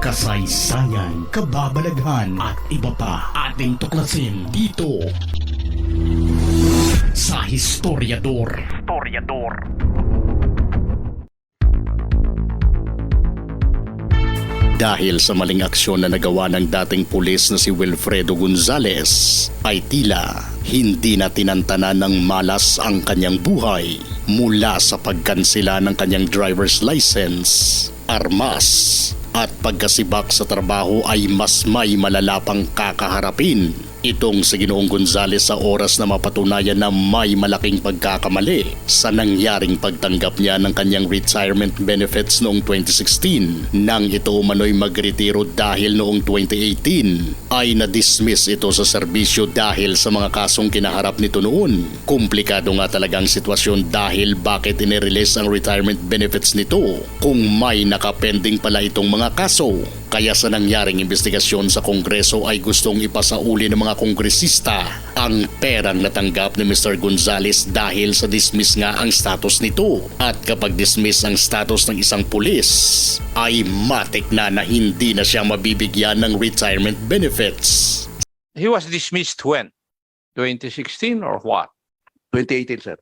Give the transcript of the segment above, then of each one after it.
kasaysayan, kababalaghan at iba pa ating tuklasin dito sa Historiador. Historiador. Dahil sa maling aksyon na nagawa ng dating pulis na si Wilfredo Gonzales, ay tila hindi na tinantanan ng malas ang kanyang buhay mula sa pagkansila ng kanyang driver's license, armas, at pagkasibak sa trabaho ay mas may malalapang kakaharapin. Itong si Ginoong Gonzales sa oras na mapatunayan na may malaking pagkakamali sa nangyaring pagtanggap niya ng kanyang retirement benefits noong 2016. Nang ito umano'y magretiro dahil noong 2018 ay na-dismiss ito sa serbisyo dahil sa mga kasong kinaharap nito noon. Komplikado nga talagang sitwasyon dahil bakit inirelease ang retirement benefits nito kung may nakapending pala itong mga kaso. Kaya sa nangyaring investigasyon sa Kongreso ay gustong ipasauli ng mga kongresista ang perang natanggap ni Mr. Gonzales dahil sa dismiss nga ang status nito. At kapag dismiss ang status ng isang pulis, ay matik na na hindi na siya mabibigyan ng retirement benefits. He was dismissed when? 2016 or what? 2018, sir.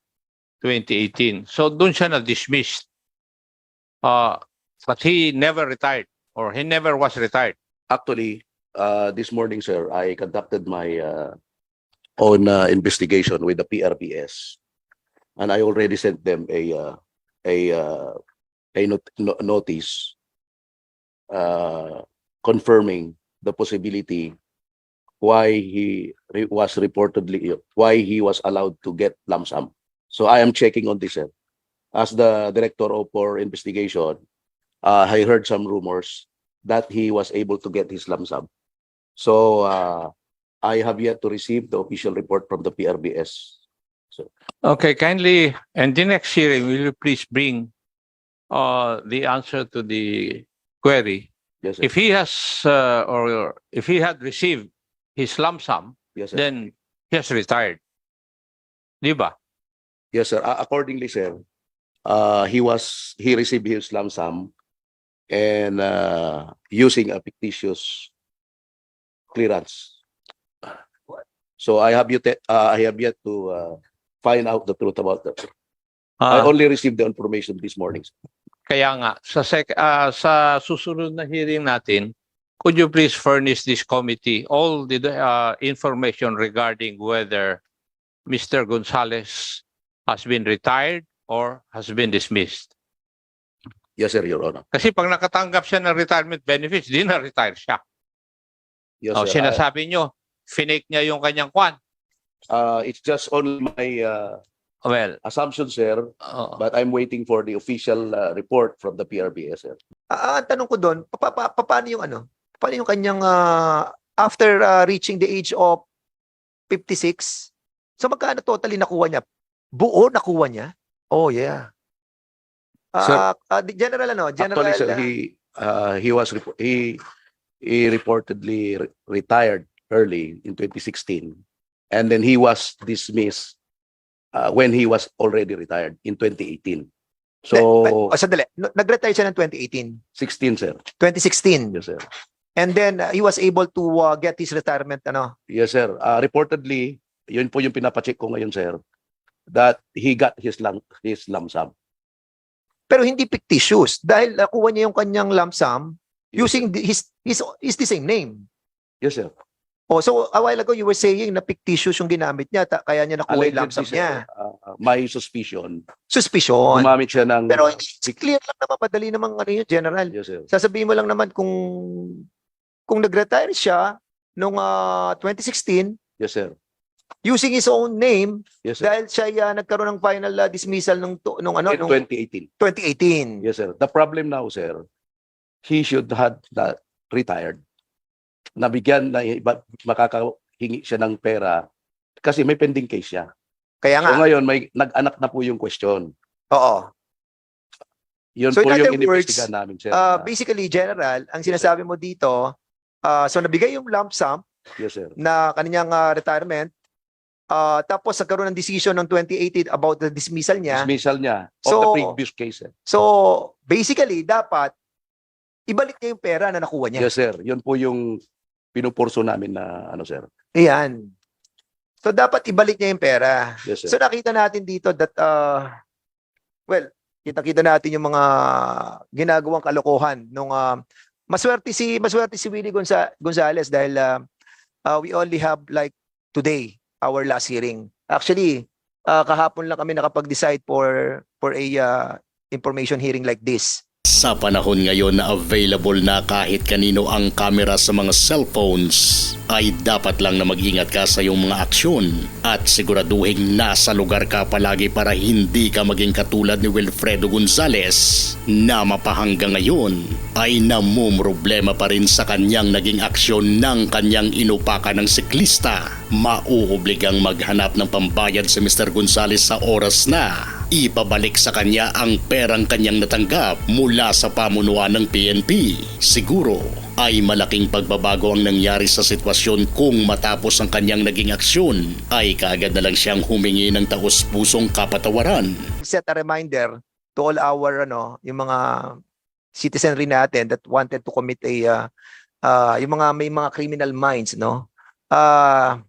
2018. So doon siya na-dismissed. Uh, but he never retired or he never was retired. Actually, uh, this morning, sir, I conducted my uh, own uh, investigation with the PRPS, and I already sent them a uh, a uh, a not- no- notice uh, confirming the possibility why he re- was reportedly why he was allowed to get lump sum. So I am checking on this. Sir. As the director of for investigation, uh, I heard some rumors that he was able to get his lump sum. So uh, I have yet to receive the official report from the PRBS. Okay, kindly, and the next hearing, will you please bring uh, the answer to the query? Yes, sir. If he has, uh, or if he had received his lump sum, yes, sir. then he has retired. Di ba? Yes, sir. A- Accordingly, sir, uh, he was he received his lump sum and uh, using a fictitious clearance. So I have yet uh, I have yet to uh, find out the truth about that. I Ah, only received the information this morning. Kaya nga, sa, sec- ah, sa susunod na hearing natin, could you please furnish this committee all the uh, information regarding whether Mr. Gonzales has been retired or has been dismissed? Yes, sir, Your Honor. Kasi pag nakatanggap siya ng retirement benefits, di na-retire siya. Yes, o, sir. I- sinasabi nyo, finake niya yung kanyang kwan. uh, it's just only my uh, Well, assumption, sir, oo. but I'm waiting for the official uh, report from the PRBS, sir. Ah, ang tanong ko doon, pa, pa, pa- paano yung ano? Paano yung kanyang ah, after ah, reaching the age of 56? So magkano totally nakuha niya? Buo nakuha niya? Oh, yeah. Ah, ah, di- general ano, general Actually, sir, ah, he uh, he was repo- he he reportedly re- retired early in 2016, and then he was dismissed uh, when he was already retired in 2018. So oh, sandali. No, Nag-retire siya ng 2018, 16, sir. 2016. Yes, sir. And then ah, he was able to ah, get his retirement ano. Yes, sir. Uh, reportedly, yun po yung pinapacheck ko ngayon, sir, that he got his lump his lump sum. Pero hindi fictitious dahil nakuha niya yung kanyang lump sum Yes, using the- his his is the same name. Yes, sir. Oh, so a while ago you were saying na fictitious yung ginamit niya ta- kaya niya nakuha yung lump sum niya. sir, uh, my suspicion, Suspicion. gumamit siya ng... Pero it's clear lang naman, madali namang ano yun, general. Yes, sir. Sasabihin mo lang naman kung kung nag-retire siya noong ah, 2016 Yes, sir. Using his own name Yes, sir. dahil siya ay, ah, nagkaroon ng final ah, dismissal nung to- nung ano In nung 2018. 2018. Yes, sir. The problem now, sir, he should have that retired. Nabigyan na iba- makakahingi siya ng pera kasi may pending case siya. Kaya nga, So ngayon may nag-anak na po yung question. oo. Yun So, po yung words, inimbestigahan namin, sir. Ah, Ah, basically general, ang sinasabi mo dito, ah, so nabigay yung lump sum yes, sir. na kanyang ah, retirement Ah, tapos nagkaroon ng decision ng 2018 about the dismissal niya. Dismissal niya of So- the previous case. Sir. So, basically, dapat ibalik niya yung pera na nakuha niya. Yes, sir. Yun po yung pinupurso namin na ano, sir. Ayan. So dapat ibalik niya yung pera. Yes, sir. So nakita natin dito that uh, well, kita-kita natin yung mga ginagawang kalokohan nung uh, maswerte si maswerte si Willie Gonza- Gonzales dahil uh, uh, we only have like today our last hearing. Actually, uh, kahapon lang kami nakapag-decide for for a uh, information hearing like this. Sa panahon ngayon na available na kahit kanino ang kamera sa mga cellphones, ay dapat lang na mag-ingat ka sa iyong mga aksyon at siguraduhin nasa lugar ka palagi para hindi ka maging katulad ni Wilfredo Gonzales na mapahanggang ngayon ay namumroblema pa rin sa kanyang naging aksyon ng kanyang inupakan ng siklista. Mauobligang maghanap ng pambayad si Mr. Gonzales sa oras na ipabalik sa kanya ang perang kanyang natanggap mula sa pamunuan ng PNP. Siguro ay malaking pagbabago ang nangyari sa sitwasyon kung matapos ang kanyang naging aksyon ay kaagad na lang siyang humingi ng taus-pusong kapatawaran. Set a reminder to all our ano, yung mga citizenry natin that wanted to commit a uh, uh, yung mga may mga criminal minds, no? Ah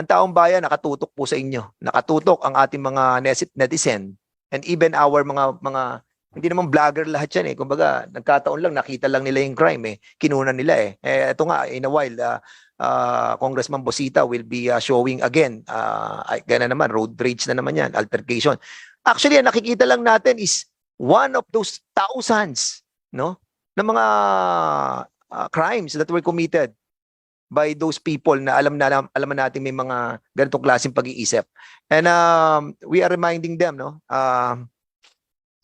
ang taong bayan nakatutok po sa inyo. Nakatutok ang ating mga netizen and even our mga mga hindi naman vlogger lahat yan eh. Kumbaga, nagkataon lang, nakita lang nila yung crime eh. Kinunan nila eh. Eh, ito nga, in a while, uh, uh, Congressman Bosita will be uh, showing again. Uh, ay, gana naman, road rage na naman yan, altercation. Actually, ang nakikita lang natin is one of those thousands, no? ng mga uh, crimes that were committed by those people na alam na alam na natin may mga ganitong klaseng pag-iisip. And um, we are reminding them, no? Um,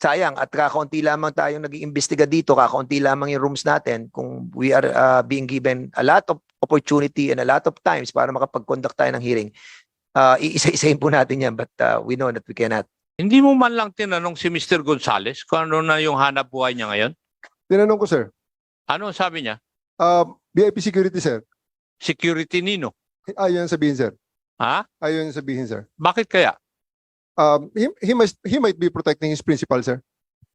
sayang at kakaunti lamang tayong nag-iimbestiga dito, kakaunti lamang yung rooms natin kung we are uh, being given a lot of opportunity and a lot of times para makapag-conduct tayo ng hearing. Uh, iisa-isahin po natin yan but uh, we know that we cannot. Hindi mo man lang tinanong si Mr. Gonzales kung ano na yung hanap buhay niya ngayon? Tinanong ko, sir. Ano ang sabi niya? Um, VIP security, sir. Security nino. Ayaw sabihin, sir. Ha? Ayaw sabihin, sir. Bakit kaya? Um, he, he, must, he might be protecting his principal, sir.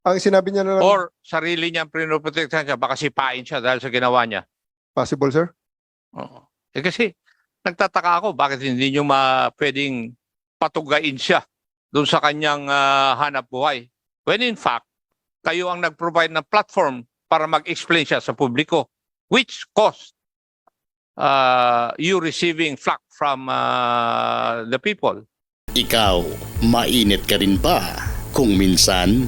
Ang sinabi niya na lang, Or sarili niyang pinoprotektahan siya, baka sipain siya dahil sa ginawa niya. possible, sir. Oo. Eh kasi nagtataka ako bakit hindi niyo ma pwedeng patugain siya doon sa kanyang ah, hanap buhay. When in fact, kayo ang nag-provide ng platform para mag-explain siya sa publiko which caused uh, you receiving flack from ah, the people. Ikaw, mainit ka rin ba? Kung minsan,